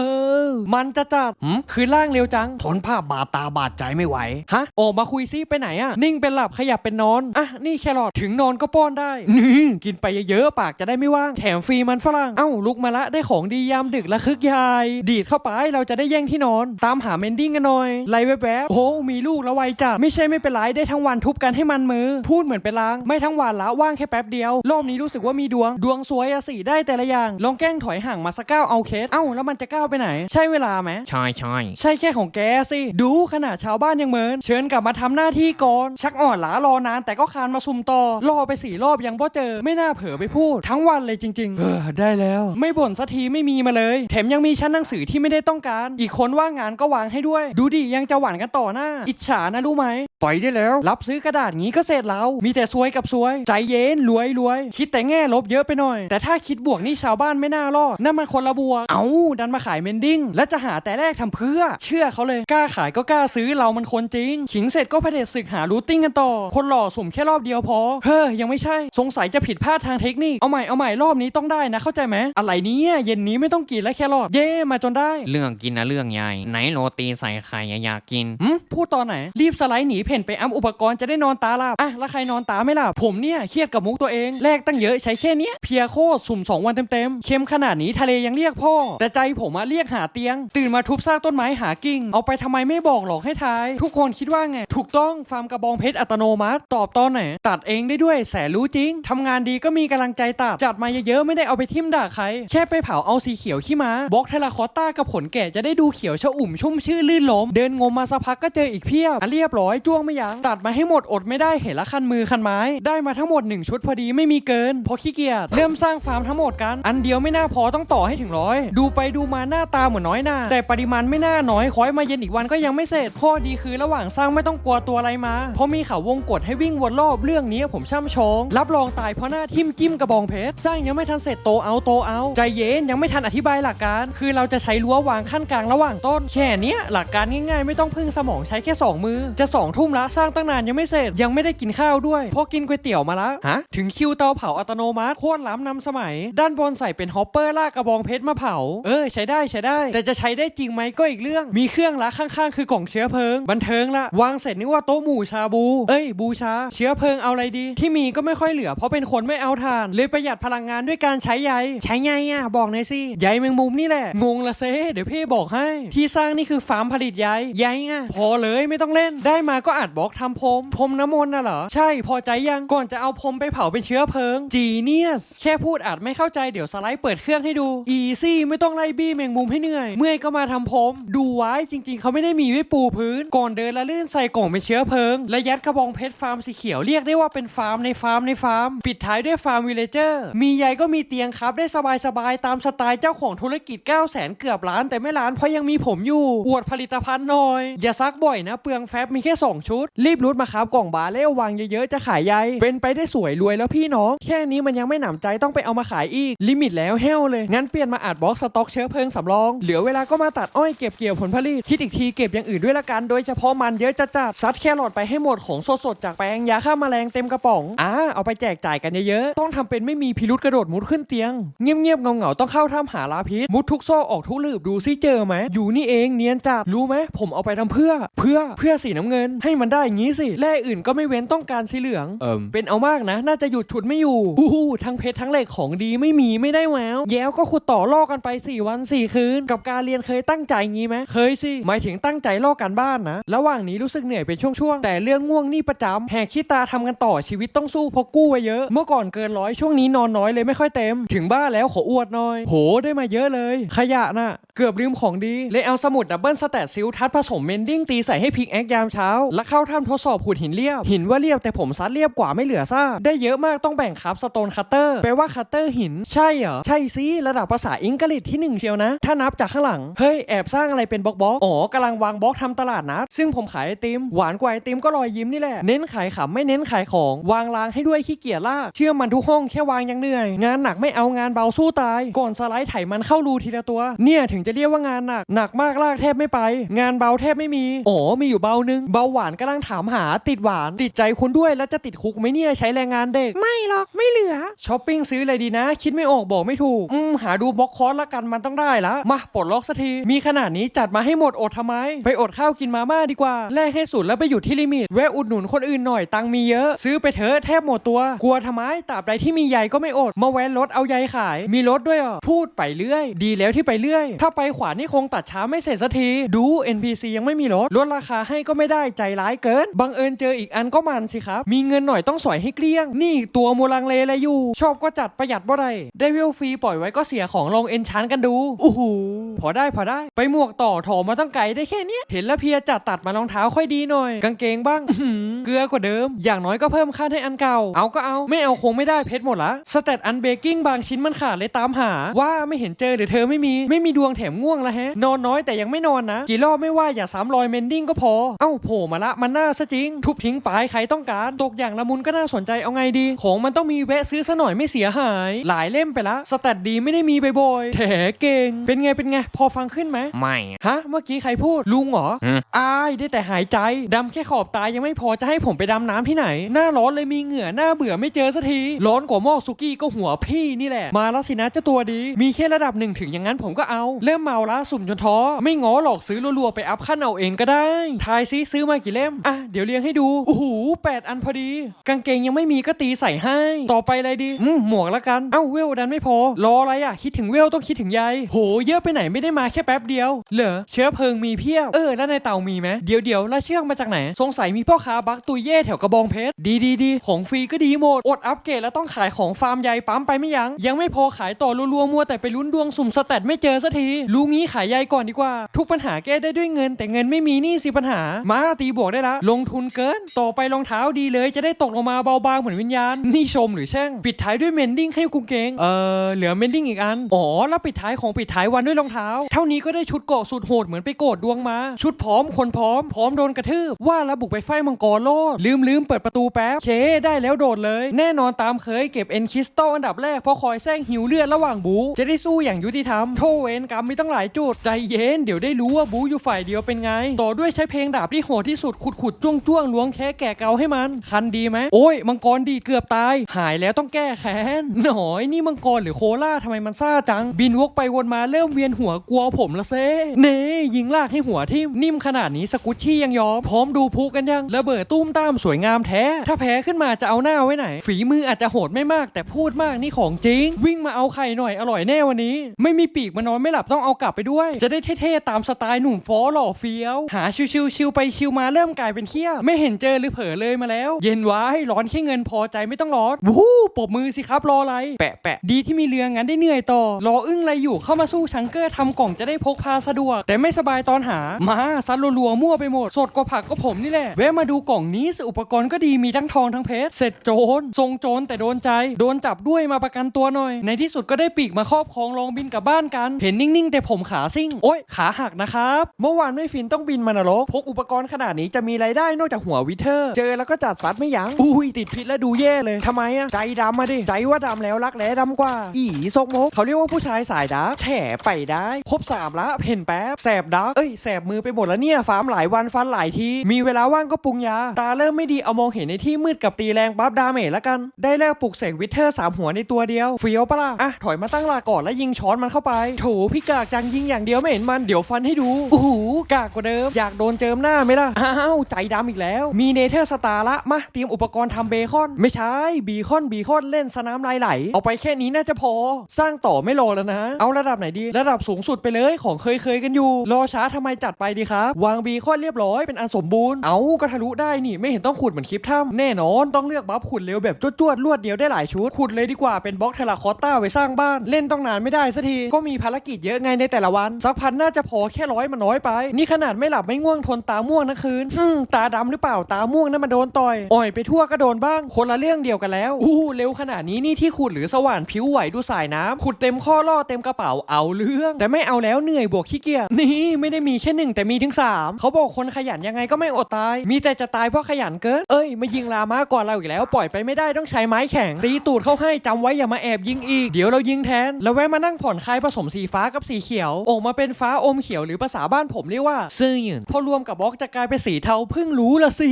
อมันจะจัดหืมคือล่างเร็วจัง ทนภาพบาดตาบาดใจไม่ไหวฮะออกมาคุยซิไปไหนอะนิ่งเป็นหลับขยับเป็นนอนอะนี่แครอทถึงนอนก็ป้อนได้นี่กินไปเยอะๆปากจะได้ไม่ว่างแถมฟรีมันฝรั่งเอ้าลุกมาละได้ของดียามดึกละคึกยาย ดีดเข้าไปเราจะได้แย่งที่นอน ตามหาเมนดิ้งกันหน่อยไล่แวบๆโอ้โหมีลูกแล้วไวจัดไม่ใช่ไม่เป็นไรได้ทั้งวันทุบกันให้มันมือ พูดเหมือนเป็นลาง ไม่ทั้งวันละว่างแค่แป๊บเดียว รอบนี้รู้สึกว่ามีดวง ดวงสวยอะสิได้แต่ละอย่าง ลองแกล้งถอยห่างมาสักก้าวเอาเคสเอ้าแล้วมันจะก้าวไปไหน ใช่เวลาไหมใช่ใช่ใช่แค่ของแกสิดูขนาดชาวบ้านยังเมินเชิญกลับมามาทำหน้าที่ก่อนชักอ่อนล้ารอนาน แต่ก็คานมาซุ่มต่อรอไปสี่รอบยังพ่เจอไม่น่าเผลอไปพูด ทั้งวันเลยจริง ๆ เออได้แล้ว ไม่บ่นสักทีไม่มีมาเลย แถมยังมีชั้นหนังสือที่ไม่ได้ต้องการ อีกคนว่างงานก็วางให้ด้วย ดูดิยังจะหวานกันต่อหน้า อิจฉานะรู้ไหมปล่อยได้แล้ว รับซื้อกระดาษงี้ก็เสร็จแล้วมีแต่ซวยกับซวย ใจเย็นรวยรวยคิดแต่แง่ลบเยอะไปหน่อย แต่ถ้าคิดบวกนี่ชาวบ้านไม่น่ารอดนั่นมันคนละบวกเอาดันมาขายเมนดิ้งแล้วจะหาแต่แรกทำเพื่อ เชื่อเขาเลยกล้าขายก็กล้าซื้อเรามันคนจริงขิงเสร็จก็เผด็จศึกหารูทติ้งกันต่อ คนหล่อสุ่มแค่รอบเดียวพอ เฮ้ยยังไม่ใช่ สงสัยจะผิดพลาดทางเทคนิค เอาใหม่เอาใหม่รอบนี้ต้องได้นะเข้าใจไหม อะไรเนี้เย็นนี้ไม่ต้องกินแล้วแค่รอด เย่มาจนได้ เรื่องกินนะเรื่องใหญ่ ไหนโรตีใส่ไข่อะอยากกินหืมพูดตอนไหน รีบสไลด์หนีเพ่นไปอัพอุปกรณ์จะได้นอนตาหลับอะแล้วใครนอนตาไม่หลับผมเนี่ยเครียดกับมุกตัวเองแลกตั้งเยอะใช้แค่เนี้ยเพลียโคตรสุ่มสองวันเต็มๆเค็มขนาดนี้ทะเลยังเรียกพ่อ แต่ใจผมอะเรียกหาเตียง ตื่นมาทุบซากต้นไม้หากิ่ง เอาไปทำไมไม่บอกหรอกให้ทาย ทุกคนคิดว่าไงถูกต้องฟาร์มกระบองเพชรอัตโนมัติ ตอบตอนไหน ตัดเองได้ด้วยแสนรู้จริงทำงานดีก็มีกำลังใจตัด จัดมาเยอะๆ ไม่ได้เอาไปทิ่มด่าใคร แค่ไปเผาเอาสีเขียวขี้ม้าบล็อกเทลาคอต้ากับผลแก่จะได้ดูเขียวชอุ่มชุ่มชื่นลื่นลม เดินงมมาสักพักก็เจออีกเพียบอะเรียบร้อยจ้วงไม่ยั้งตัดมาให้หมดอดไม่ได้เห็นละคันมือคันไม้ ได้มาทั้งหมด 1 ชุดพอดีไม่มีเกินเพราะขี้เกียจเริ่มสร้างฟาร์มทั้งหมดกัน อันเดียวไม่น่าพอต้องต่อให้ถึงร้อยดูไปดูมาหน้าตาเหมือนน้อยหน้าแต่ปริมาณไม่น่าน้อยคอยมาเย็นอีกวันก็ยังไม่เสร็จข้อดีคือระหว่างสร้างไม่ต้องกลัวตัวอะไรมา เพราะมีเขาวงกดให้วิ่งวนรอบเรื่องนี้ผมช่ำชอง รับรองตายเพราะหน้าทิ่มจิ้มกระบองเพชรสร้างยังไม่ทันเสร็จโตเอาโตเอา ใจเย็นยังไม่ทันอธิบายหลักการ คือเราจะใช้รั้ววางขั้นกลางระหว่างต้นแค่เนี้ยหลักการง่ายๆ ไม่ต้องพึ่งสมองใช้แค่สองมือ จะสองทุ่มละสร้างตั้งนานยังไม่เสร็จยังไม่ได้กินข้าวด้วยเพราะกินก๋วยเตี๋ยวมาละฮะถึงคิวเตาเผาอัตโนมัติโคตรล้ำนำสมัย ด้านบนใส่เป็นฮอปเปอร์ลากกระบองเพชรมาเผาเออใช้ได้ใช้ได้ แต่จะใช้ได้จริงไหมก็อีกเรื่อง มีเครื่องละข้างๆ คือกล่องเชื้อเพลิง บันเทิงละวางเสร็จนึกว่าโต๊ะหมู่ชาบู เอ้ยบูชา เชื้อเพลิงเอาอะไรดี ที่มีก็ไม่ค่อยเหลือ เพราะเป็นคนไม่เอาถ่าน เลยประหยัดพลังงานด้วยการใช้ใยใช้ไงอะบอกหน่อยสิใยแมงมุมนี่แหละ งงละเซเดี๋ยวพี่บอกให้ ที่สร้างนี่คือฟาร์มผลิตใยใยไงพอเลยไม่ต้องเล่น ได้มาก็อัดบล็อกทำพรมพรมน้ำมนต์น่ะเหรอใช่พอใจยังก่อนจะเอาพรมไปเผาเป็นเชื้อเพลิงจีเนียสแค่พูดอาจไม่เข้าใจเดี๋ยวสไลด์เปิดเครื่องให้ดูอีซี่ไม่ต้องไล่บี้แมงมุมให้เหนื่อย เมื่อยก็มาทำพรมดูไว้จริง ๆ เขาไม่ได้มีไว้ปูพื้น ก่อนเดินละลื่นใส่กล่องเป็นเชื้อเพลิง และยัดกระบองเพชรฟาร์มสีเขียวเรียกได้ว่าเป็นฟาร์มในฟาร์มในฟาร์ม ปิดท้ายด้วยฟาร์มวิลเลเจอร์มีใยก็มีเตียงครับได้สบายๆตามสไตล์เจ้าของธุรกิจ 9 0 0แสนเกือบล้าน แต่ไม่ล้านเพราะยังมีผมอยู่ อวดผลิตภัณฑ์หน่อย อย่าซักบ่อยนะ เปลืองแฟบมีแค่ 2 ชุด รีบรุดมาครับกล่องบาเล่วางเยอะๆ จะขายใยเป็นไปได้สวยรวยแล้วพี่น้อง แค่นี้มันยังไม่หนำใจต้องไปเอามาขายอีก ลิมิตแล้วเฮลเลย งั้นเปลี่ยนมาอัดบล็อกสต็อกเชื้อเพลิงสำรองเหลือเวลาก็มาตัดอ้อยเก็บเกี่ยวผลผลิตคิดอีกทีเก็บอย่างอื่นด้วยละกันโดยเฉพาะมันเยอะจัดจัดๆซัดแครอทไปให้หมดของสดๆจากแปลงยาฆ่าแมลงเต็มกระป๋องอ่าเอาไปแจกจ่ายกันเยอะๆต้องทำเป็นไม่มีพิรุษกระโดดมุดขึ้นเตียง เงียบๆเงาๆต้องเข้าถ้ำหาลาพิษมุดทุกซอกออกทุกหลืบดูซิเจอไหมอยู่นี่เองเนียนจัดรู้ไหมผมเอาไปทำเพื่อ เพื่อเพื่อสีน้ำเงิน ให้มันได้อย่างงี้สิแร่อื่นก็ไม่เว้นต้องการสีเหลืองเอิ่มเป็นเอามากนะ น่าจะหยุดฉุดไม่อยู่อู้หูทั้งเพชรทั้งเหล็กของดีไม่มีไม่ได้แววแย้วก็ขุดต่อล่อกันไป 4 วัน 4 คืน กับการเรียนเคยตั้งใจงี้ไหมเคยสิหมายถึงตั้งใจล่อกันบ้านนะ ระหว่างนี้รู้สึกเหนื่อยเป็นช่วงๆ แต่เรื่องง่วงนี่ประจำแหกขี้ตาทำกันต่อชีวิตต้องสู้เพราะกู้ไว้เยอะ เมื่อก่อนเกินร้อยช่วงนี้นอนน้อยเลยไม่ค่อยเต็ม ถึงบ้านแล้วขออวดหน่อย โหได้มาเยอะเลย ขยะน่ะ เกือบลืมของดีเลยเอาสมุดดับเบิลสแตทซิลทัดผสมเมนดิ้งตีใส่ให้พิกแอคยามเช้า แล้วเข้าถ้ำทดสอบขุดหินเรียบ หินว่าเรียบแต่ผมซัดเรียบกว่าไม่เหลือซ่าได้เยอะมากต้องแบ่งครับสโตนคัตเตอร์แปลว่าคัตเตอร์หินใช่เหรอใช่สิระดับภาษาอังกฤษที่หนึ่งเชียวนะ ถ้านับจากข้างหลังเฮ้ยแอบสร้างอะไรเป็นบล็อกบล็อกอ๋อกำลังวางบล็อกทำตลาดนัดซึ่งผมขายไอติมหวานกว่าไอติมก็รอยยิ้มนี่แหละ เน้นขายขำไม่เน้นขายของ วางรางให้ด้วยขี้เกียจลาก เชื่อมันทุกห้องแค่วางยังเหนื่อย งานหนักไม่เอางานเบาสู้ตาย ก่อนสไลด์ไถมันเข้ารูทีละตัว เนี่ยถึงจะเรียกว่างานหนัก หนักมากลากแทบไม่ไป งานเบาแทบไม่มี อ๋อ มีอยู่เบานึง เบาหวานกำลังถามหา ติดหวาน ติดใจคุณด้วย แล้วจะติดคุกไหมเนี่ยใช้แรงงานเด็ก ไม่หรอก ไม่เหลือ ช้อปปิ้งซื้ออะไรดีนะ คิดไม่ออกบอกไม่ถูก อืม หาดูบล็อกคอร์สละกันมันต้องได้ละ มาปลดล็อกสักที มีขนาดนี้จัดมาให้หมดอดทำไม ไปอดข้าวกินมาม่าดีกว่า แลกให้สุดแล้วไปอยู่ที่ลิมิตแวะอุดหนุนคนอื่นหน่อยตังมีเยอะ ซื้อไปเถอะแทบหมดตัว กลัวทำไมตราบใดที่มีใยก็ไม่อด มาแวนรถเอาใยขาย มีรถด้วยเหรอพูดไปเรื่อย ดีแล้วที่ไปเรื่อย ถ้าไปขวานี่คงตัดช้าไม่เสร็จสักที ดู NPC ยังไม่มีรถลดราคาให้ก็ไม่ได้ใจร้ายเกินบังเอิญเจออีกอันก็มันสิครับ มีเงินหน่อยต้องสอยให้เกลี้ยง นี่ตัวมูลังเลอะไรอยู่ ชอบก็จัดประหยัดบ่ได้ได้เวลฟรีปล่อยไว้ก็เสียของลองเอนชานกันดูอู้หูพอได้พอได้ ไปหมวกต่อถอมาตั้งไกลได้แค่นี้เห็นแล้วเพียจัดตัดมารองเท้าค่อยดีหน่อย กางเกงบ้างอื้อหือเกลือกว่าเดิม อย่างน้อยก็เพิ่มค่าให้อันเก่า เอาก็เอา ไม่เอาคงไม่ได้เพชรหมดละสเตตอันเบกกิ้งบางชิ้นมันขาดเลยตามหา ว่าไม่เห็นเจอหรือเธอไม่มี ไม่มีดวงแถมง่วงละแฮะ นอนน้อยแต่ยังไม่นอนนะ กี่รอบไม่ว่าอย่าซ้ำรอยเมนดิ้งก็พอ เอ้าโผล่มาละมันน่าซะจริง ทุบทิ้งไปใครต้องการ ตกอย่างละมุนก็น่าสนใจเอาไงดี ของมันต้องมีแวะซื้อซะหน่อยไม่เสียหาย หลายเล่มไปละสแตทดีไม่ได้มีบ่อยๆแถเก่ง เป็นไงเป็นไงพอฟังขึ้นไหมไม่ฮะเมื่อกี้ใครพูดลุงเหรออืมอายได้แต่หายใจดำแค่ขอบตายยังไม่พอจะให้ผมไปดำน้ำที่ไหน หน้าร้อนเลยมีเหงื่อหน้าเบื่อไม่เจอสักที ร้อนกว่าหม้อสุกี้ก็หัวพี่นี่แหละ มาแล้วสินะเจ้าตัวดี มีแค่ระดับหนึ่งถึงอย่างนั้นผมก็เอา เริ่มเมาละสุ่มจนท้อ ไม่ง้อหรอกซื้อรัวๆไปอัพขั้นเอาเองก็ได้ ทายซิซื้อมากี่เล่ม อะเดี๋ยวเรียงให้ดูโอ้โหแปดอันพอดี กางเกงยังไม่มีก็ตีใส่ให้ ต่อไปอะไรดี อืมหมวกละกัน เอ้าเวลดันไม่พอ รออะไรอะ คิดถึงเวลต้องคิดถึงใยโห เยอะไปไหนไม่ได้มาแค่แป๊บเดียว เหรอเชื้อเพลิงมีเพียบ เออแล้วในเตามีไหมเดี๋ยวเดี๋ยวแล้วเชอกมาจากไหน สงสัยมีพ่อค้าบักตุยเย่แถวกระบองเพชร ดีดีดีของฟรีก็ดีหมด อดอัปเกรดแล้วต้องขายของฟาร์มใหญ่ปั๊มไปไม่ยัง้ง ยังไม่พอขายต่อรัวๆมัวแต่ไปลุ้นดวงสุ่มสแตทไม่เจอสักที รู้งี้ขายใยก่อนดีกว่า ทุกปัญหาแก้ได้ด้วยเงิน แต่เงินไม่มีนี่สิปัญหา มาตีบวกได้ละ ลงทุนเกิน ต่อไปรองเท้าดีเลย จะได้ตกลงมาเบาบางเหมือนวิญญาณ นี่ชมหรือแช่ง ปิดท้ายด้วยเมนดิ้งให้กุงเกง เออเหลือเมนดิ้งอีกอัน อ๋อ แล้วปิดท้ายของปิดท้ายวันด้วยรองเท้า เท่านี้ก็ได้ชุดเกาะสุดโหดเหมือนไปโกดดวงมา ชุดพร้อมคนพร้อมพร้อมโดนกระทืบ ว่าแล้วบุกไปไฟมังกรโลด ลืมลืมเปิดประตูแป๊บเคได้แล้วโดดเลย แน่นอนตามเคยเก็บเอ็นคริสตัลอันดับแรกเพราะคอยแซงหิวเลือดระหว่างบู จะได้สู้อย่างยุติธรรมโทเวนกรรมมีต้องหลายจุด ใจเย็นเดี๋ยวได้รู้ว่าบูอยู่ฝ่ายเดียวเป็นไง ต่อด้วยใช้เพลงดาบที่โหดที่สุดขุดขุดจ้วงจ้วงล้วงแค่แก่เกาให้มัน คันดีไหมโอ้ยมังกรดีเกือบตาย หายแล้วต้องแก้แค้นหน่อยนี่มังกรหรือโคล่าทำไมมันซ่าจัง บินวกไปวนมาเริ่มเวียนหัวกลัวผมละเซ่เน่ยิงลากให้หัวทิ่มนิ่มขนาดนี้สกุชชี่ยังยอมพร้อมดูพุกันยังระเบิดตุ้มตามสวยงามแท้ ถ้าแพ้ขึ้นมาจะเอาหน้าไว้ไหน ฝีมืออาจจะโหดไม่มาก แต่พูดมากนี่ของจริง วิ่งมาเอาไข่หน่อยอร่อยแน่วันนี้ ไม่มีปีกมานอนไม่หลับต้องเอากลับไปด้วย จะได้เท่ๆตามสไตล์หนุ่มฟอหล่อเฟี้ยว หาชิวๆชิวไปชิวมาเริ่มกลายเป็นเขี้ยไม่เห็นเจอหรือเผลอเลยมาแล้ว เย็นไว้ร้อนแค่เงินพอใจไม่ต้องร้อนวู้ปบมือสิครับรออะไรแปะแปะดีที่มีเรืองั้นได้เหนื่อยต่อ รออึ้งอะไรอยู่เข้ามาสู้ชังเกอร์ทำกล่องจะได้พกพาสะดวก แต่ไม่สบายตอนหามาซัดรัวๆมั่วไปหมดสดกว่าผักก็ผมนี่แหละแวะมาดูกล่องนี้สิอุปกรณ์ก็ดีมีทั้งทองทั้งเพชรเสร็จโจรทรงโจรแต่โดนใจ โดนจับด้วยมาประกันตัวหน่อย ในที่สุดก็ได้ปีกมาครอบครองลองบินกลับบ้านกัน เห็นนิ่งๆ แต่ผมขาซิ่ง โอ๊ยขาหักนะครับ เมื่อวานไม่ฟินต้องบินมานรกพกอุปกรณ์ขนาดนี้จะมีไรายได้นอกจากหัววิเทอร์ เจอแล้วก็จัดซัดไม่ยัง้งอุ้ยติดพิษแล้วดูแย่เลยทำไมอะใจดำมาดิใจว่าดำแล้วรักแร้ดำกว่า อีซกมกเขาเรียกว่าผู้ชายสายดาร์กแถไปได้ครบสามละเพ่นแป๊บแสบดาร์กเอ้ยแสบมือไปหมดแล้วเนี่ยฟาร์มหลายวันฟันหลายที มีเวลาว่างก็ปรุงยา ตาเริ่มไม่ดีเอามองเห็นในที่มืดกับตีแรงปั๊บดาเมจละกัน ได้แลกปลุกเสกวิเทอร์สามหัวในตัวเดียวเฟี้ยวปะล่ะอะถอยมาตั้งหลักก่อนแล้วยิงช้อนมันเข้าไปโถพี่กากจังยิงอย่างเดียวไม่เห็นมันเดี๋ยวฟันให้ดูโอ้โหกากกว่าเดิม อยากโดนเจิมหน้าไหมล่ะอ้าวใจดำอีกแล้ว มีเนเธอร์สตาร์ละมาเตรียมอุปกรณ์ทำเบคอน ไม่ใช่บีคอนบีคอนเล่นสนามลายไหล เอาไปแค่นี้น่าจะพอ สร้างต่อไม่รอแล้วนะ เอาระดับไหนดี ระดับสูงสุดไปเลยของเคยเคยๆกันอยู่ รอช้าทำไมจัดไปดีครับ วางบีคอนเรียบร้อยเป็นอันสมบูรณ์ เอาก็ทะลุได้นี่ไม่เห็นต้องขุดเหมือนคลิปถ้ำแน่นอนต้องเลือกบัฟขุดเร็วแบบจวดๆรวดเดียวได้หลายชุดขุดเลยดีกว่าเป็นบล็อกเทราคอตต้าไว้สร้างบ้าน เล่นต้องนานไม่ได้สักทีก็มีภารกิจเยอะไงในแต่ละวัน สักพันน่าจะพอแค่ร้อยมันน้อยไป นี่ขนาดไม่หลับไม่ง่วงทนตาม่วงนะคืนอืมตาดำหรือเปล่าตาม่วงนั่นมาโดนต่อยอ่อยไปทั่วก็โดนบ้างคนละเรื่องเดียวกันแล้วอู้เร็วขนาดนี้นี่ที่ขุดหรือสว่านผิวไหวดูสายน้ำขุดเต็มข้อล่อเต็มกระเป๋าเอาเรื่อง แต่ไม่เอาแล้วเหนื่อยบวกขี้เกียจนี่ไม่ได้มีแค่หนึ่งแต่มีถึงสามเขาบอกคนขยันยังังไงก็ไม่อดตาย มีแต่จะตายเพราะขยันเกิน เอ้ยมายิงลามาก่อนเราอีกแล้วปล่อยไปไม่ได้ต้องใช้ไม้แข็งตีตูดเข้าให้จำไว้อย่ามาแอบยิงอีก เดี๋ยวเรายิงแทน แล้วแวะมานั่งผ่อนคลายผสมสีฟ้ากับสีเขียว ออกมาเป็นฟ้าอมเขียวหรือภาษาบ้านผมเรียกว่าซื่อนพอรวมกับบล็อกจะกลายเป็นสีเทาเพิ่งรู้ละสิ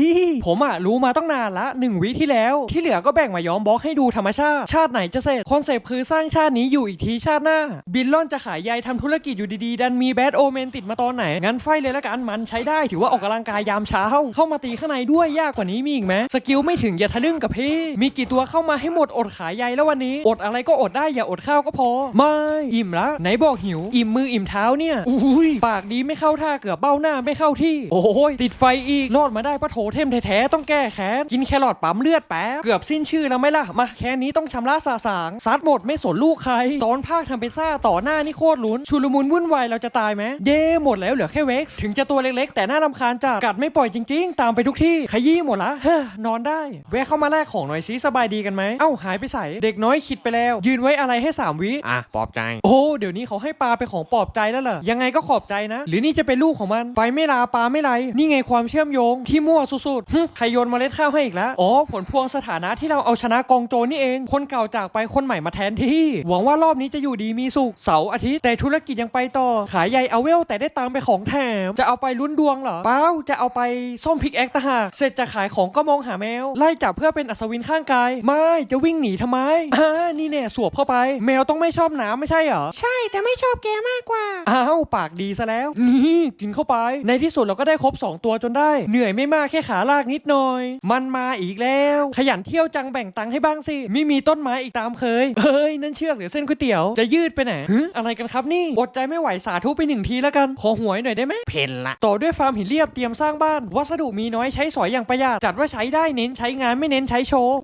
ผมอะรู้มาต้องนานละหนึ่งวิที่แล้ว ที่เหลือก็แบ่งมาย้อมบล็อกให้ดูธรรมชาติ ชาติไหนจะเสร็จคอนเซปต์คือสร้างชาตินี้อยู่อีกทีชาติหน้า บินล่อนจะขายใยทำธุรกิจอยู่ดีๆดันมีแบดโอเมนติดมาตอนไหนงั้นไฟเลยละกันมันใช้ได้ถือว่าออกกำลังกายยามเช้า เข้ามาตีข้างในด้วยยากกว่านี้มีอีกไหมสกิลไม่ถึงอย่าทะลึ่งกับพี่ มีกี่ตัวเข้ามาให้หมดอดขายใยแล้ววันนี้ อดอะไรก็อดได้อย่าอดข้าวก็พอ ไม่อิ่มละไหนบอกหิว อิ่มมืออิ่มเท้าเนี่ยอุ้ยปากดีไม่เข้าท่าเกือบเบ้าหน้าไม่เข้าที่ โอ้ยติดไฟอีกรอดมาได้ปะโถเทมแท้ๆต้องแก้แค้นกินแครอทปั๊มเลือดแป๊บเกือบสิ้นชื่อแล้วไหมล่ะมาแค่นี้ต้องชำระสาสางซัดหมดไม่สนลูกใคร ตอนภาคทำเป็นซ่าต่อหน้านี่โคตรลุ้นชุลมุนวุ่นวายเราจะตายไหมเย่หมดแล้วเหลือแค่เว็กซ์ถึงจะตัวเล็กๆ แต่น่ารำคาญใจจัดกัดไม่ปล่อยจริง ๆ ตามไปทุกที่ขยี้หมดละเฮ้อนอนได้ แวะเข้ามาแลกของหน่อยสิสบายดีกันไหมเอ้าหายไปใส่เด็กน้อยคิดไปแล้ว ยืนไว้อะไรให้สามวิอะปลอบใจ โอ้เดี๋ยวนี้เขาให้ปลาไปนของปลอบใจแล้วเหรอยังไงก็ขอบใจนะ หรือนี่จะเป็นลูกของมันไปไม่ลาปลาไม่ไร นี่ไงความเชื่อมโยงที่มั่วสุดๆฮึใครโยนเมล็ดข้าวให้อีกแล้วอ๋อผลพวงสถานะที่เราเอาชนะกองโจรนี่เอง คนเก่าจากไปคนใหม่มาแทนที่ หวังว่ารอบนี้จะอยู่ดีมีสุขเสาร์อาทิตย์แต่ธุรกิจยังไปต่อ ขายใยเอาเวลแต่ได้ตังค์ไปของแถมจะเอาไปลุ้นดวงเหรอเปล่าจะเอาไปซ่อมพิกแอคตางหากเสร็จจะขายของก็มองหาแมว ไล่จับเพื่อเป็นอัศวินข้างกาย ไม่จะวิ่งหนีทำไมอ่านี่แน่สวบเข้าไป แมวต้องไม่ชอบน้ำไม่ใช่เหรอ ใช่แต่ไม่ชอบแกมากกว่า อ้าวปากดีซะแล้ว นี่กินเข้าไป ในที่สุดเราก็ได้ครบ 2 ตัวจนได้ เหนื่อยไม่มากแค่ขาลากนิดหน่อย มันมาอีกแล้ว ขยันเที่ยวจังแบ่งตังค์ให้บ้างสิไม่มีต้นไม้อีกตามเคยเฮ้ยนั่นเชือกหรือเส้นก๋วยเตี๋ยวจะยืดไปไหนฮึอะไรกันครับนี่อดใจไม่ไหวสาธุไปหนึ่งทีแล้วกัน ขอหวยหน่อยได้ไหมเพนละต่อด้วยฟาร์มหินเรียบเตรียมสร้างบ้าน วัสดุมีน้อยใช้สอยอย่างประหยัดจัดว่าใช้ได้เน้นใช้งานไม่เน้นใช้โชว์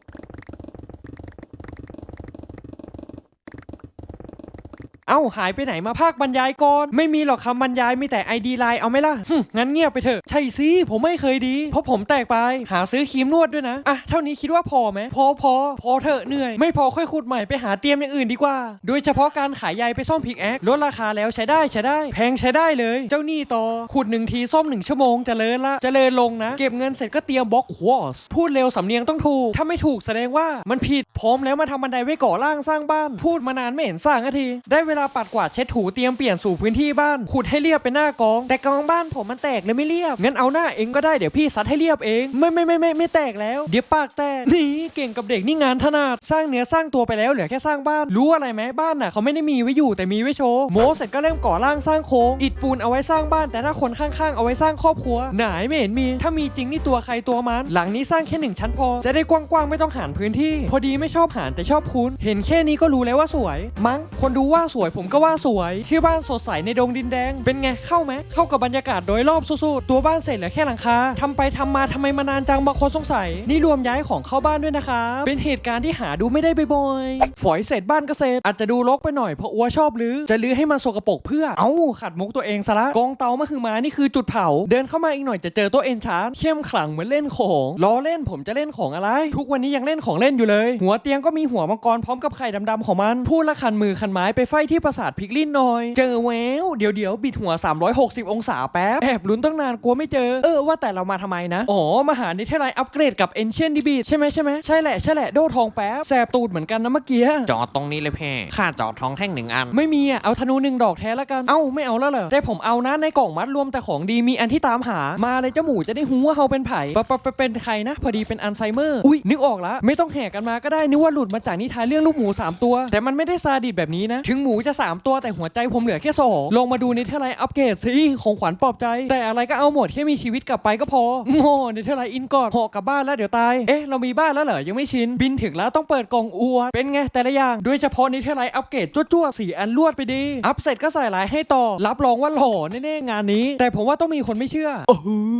เอ้าหายไปไหนมาภาคบรรยายก่อน ไม่มีหรอกคำบรรยายมีแต่ไอดีไลน์เอาไหมล่ะหึงั้นเงียบไปเถอะ ใช่สิผมไม่เคยดี เพราะผมแตกไป หาซื้อครีมนวดด้วยนะ อะ เท่านี้คิดว่าพอไหม พอพอ พอเถอะเหนื่อย ไม่พอค่อยขุดใหม่ไปหาเตรียมอย่างอื่นดีกว่า โดยเฉพาะการขายใยไปซ่อมพิกแอคลดราคาแล้วใช้ได้ใช้ได้ แพงใช้ได้เลย เจ้าหนี่ต่อขุดหนึ่งทีซ่อมหนึ่งชั่วโมงเจริญละเจริญลงนะ เก็บเงินเสร็จก็เตรียมบล็อกควอสพูดเร็วสำเนียงต้องถูกถ้าไม่ถูกแสดงว่ามันผิดพร้อมแล้วมาทำบันไดไว้ก่อร่างสร้างบ้าน พูดมานานไม่เห็นสร้างทีได้เวลาปัดกวาดเช็ดถูเตรียมเปลี่ยนสู่พื้นที่บ้านขุดให้เรียบเป็นหน้ากอง แต่กองบ้านผมมันแตกเลยไม่เรียบงั้นเอาหน้าเองก็ได้เดี๋ยวพี่ซัดให้เรียบเองไม่ไม่ไม่ไม่ไม่แตกแล้วเดี๋ยวปากแตกนี่เก่งกับเด็กนี่งานถนัดสร้างเนื้อสร้างตัวไปแล้วเหลือแค่สร้างบ้านรู้อะไรไหมบ้านน่ะเขาไม่ได้มีไว้อยู่แต่มีไว้โชว์โมเสร็จก็เริ่มก่อร่างสร้างโครงอิฐปูนเอาไว้สร้างบ้าน แต่ถ้าคนข้างๆเอาไว้สร้างครอบครัวไหนไม่เห็นมี ถ้ามีจริงนี่ตัวใครตัวมันหลังนี้สร้างแค่หนึ่งชั้นพอ จะได้กว้างๆไม่ต้องหารพื้นที่ พอดีไม่ชอบหารแต่ชอบคูณเห็นแค่นี้ก็รู้แล้วว่าสวย มั้งคนดูว่าสวยยผมก็ว่าสวย ชื่อบ้านสดใสในดงดินแดง เป็นไงเข้าไหมเข้ากับบรรยากาศโดยรอบสุดๆตัวบ้านเสร็จเหลือแค่หลังคาทำไปทำมาทำไมมานานจังบางคนสงสัย นี่รวมย้ายของเข้าบ้านด้วยนะคะ เป็นเหตุการณ์ที่หาดูไม่ได้บ่อยๆฝอยเสร็จบ้านก็เสร็จอาจจะดูรกไปหน่อยเพราะอัวชอบรื้อจะรื้อให้มันสกปรกเพื่อเอ้าขัดมุกตัวเองซะละกองเตามาคือมานี่คือจุดเผา เดินเข้ามาอีกหน่อยจะเจอตัวเอ็นชาร์เข้มขลังเหมือนเล่นของล้อเล่นผมจะเล่นของอะไร ทุกวันนี้ยังเล่นของเล่นอยู่เลย หัวเตียงก็มีหัวมังกรพร้อมกับไข่ดำๆของมันพูดละคันมือคันไม้ไปไฟที่ปราสาทพิกลินหน่อย เจอแววเดี๋ยวเดี๋ยวบิดหัว 360 องศาแป๊บ แอบลุ้นตั้งนานกลัวไม่เจอ เออว่าแต่เรามาทำไมนะ อ๋อมาหานิเทศไลอัปเกรดกับ Ancient d b ใช่ไหมใช่ไหมใช่แหละใช่แหละโดทองแป๊บแสบตูดเหมือนกันนะเมื่อกี้จอดตรงนี้เลยเพ่ค่าจอดท้องแท่งหนึ่งอัน ไม่มีอะเอาธนูหนึ่งดอกแท้ละกันเอ้าไม่เอาแล้วเหรอแต่ผมเอานะในกล่องมัดรวมแต่ของดีมีอันที่ตามหามาเลยเจ้าหมูจะได้หูว่าเฮาเป็นไผ่ปะปะปะเป็นใครนะพอดีเป็นอัลไซเมอร์อุ้ยนึกออกละไม่ต้องแห่กันมาก็ได้นึกว่าหลุดมาจากนิทานเรื่องลูกหมู 3 ตัว แต่มันไม่ได้ซาดิสแบบนี้นะ ถึงหมูจะ 3 ตัวแต่หัวใจผมเหลือแค่สองลงมาดูในเทอร์ไลอัปเกรดสิของขวัญปลอบใจ แต่อะไรก็เอาหมดแค่มีชีวิตกลับไปก็พอโง่ในเทอร์ไลอินกอดเหอกลับบ้านแล้วเดี๋ยวตายเอ๊ะเรามีบ้านแล้วเหรอยังไม่ชินบินถึงแล้วต้องเปิดกล่องอวดเป็นไงแต่ละอย่างโดยเฉพาะในเทอร์ไลอัปเกรดจ้วๆสี่อันลวดไปดีอัพเสร็จก็ใส่ลายให้ต่อรับรองว่าหล่อแน่ๆงานนี้ แต่ผมว่าต้องมีคนไม่เชื่อเอ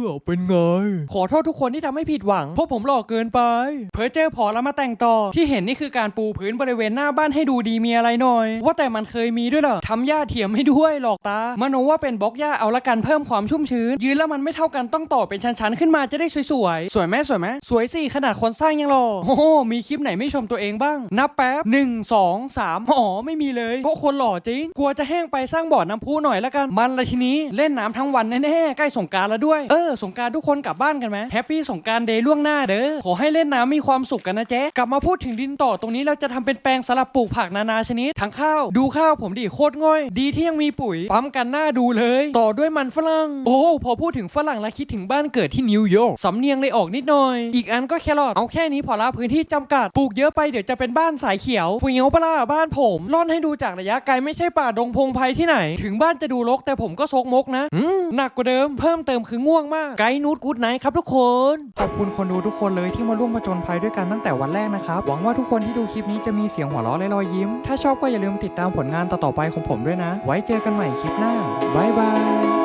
อเป็นไง ขอโทษทุกคนที่ทำให้ผิดหวังเพราะผมหล่อเกินไป เพอเจอพอแล้วมาแต่งต่อที่เห็นนี่คือการปูพื้นบริเวณหน้าบ้านให้ดูดีมีอะไรหน่อย ว่าแต่มันเคยมีด้วยเหรอทำหญ้าเทียมให้ด้วยหลอกตามโนว่าเป็นบล็อกหญ้าเอาละกันเพิ่มความชุ่มชื้น ยืนแล้วมันไม่เท่ากันต้องต่อเป็นชั้นๆขึ้นมาจะได้สวยๆ สวยไหมสวยไหมสวยสิขนาดคนสร้างยังหล่อโอ้โหมีคลิปไหนไม่ชมตัวเองบ้าง นับแป๊บหนึ่งสองสามอ๋อไม่มีเลยเพราะคนหล่อจริง กลัวจะแห้งไปสร้างบ่อน้ำพุหน่อยละกันมันละทีนี้เล่นน้ำทั้งวันแน่ๆใกล้สงการแล้วด้วยเออสงการทุกคนกลับบ้านกันไหมแฮปปี้สงการเดย์ล่วงหน้าเด้อขอให้เล่นน้ำมีความสุขกันนะเจ๊กลับมาพูดถึงดินต่อตรงนี้เราจะทำเป็นแปลงสลับปลูกผักนานาชนิดทั้งข้าวดูข้าวาวผมดิโคตรง่อย ดีที่ยังมีปุ๋ย ปั๊มกันหน้าดูเลย ต่อด้วยมันฝรั่ง โอ้พอพูดถึงฝรั่งแล้วคิดถึงบ้านเกิดที่นิวยอร์กสำเนียงเลยออกนิดหน่อย อีกอันก็แครอทเอาแค่นี้พอละพื้นที่จำกัดปลูกเยอะไปเดี๋ยวจะเป็นบ้านสายเขียวฟุยเงาปลาบ้านผมล่อนให้ดูจากระยะไกลไม่ใช่ป่าดงพงไพที่ไหน ถึงบ้านจะดูรกแต่ผมก็ซกมกนะหนักกว่าเดิมเพิ่มเติมคือง่วงมากไกด์นูดกูดไนท์ครับทุกคน ขอบคุณคนดูทุกคนเลยที่มาร่วมผจญภัยด้วยกันตั้งแต่วันแรกนะครับหวังว่าทุกคนที่ดูคลิปนี้จะมีเสียงหัวเราะและรอยยิ้ม ถ้าชอบก็อย่าลืมติดตามผลงานต่อๆไปของผมด้วยนะ ไว้เจอกันใหม่คลิปหน้าบายบาย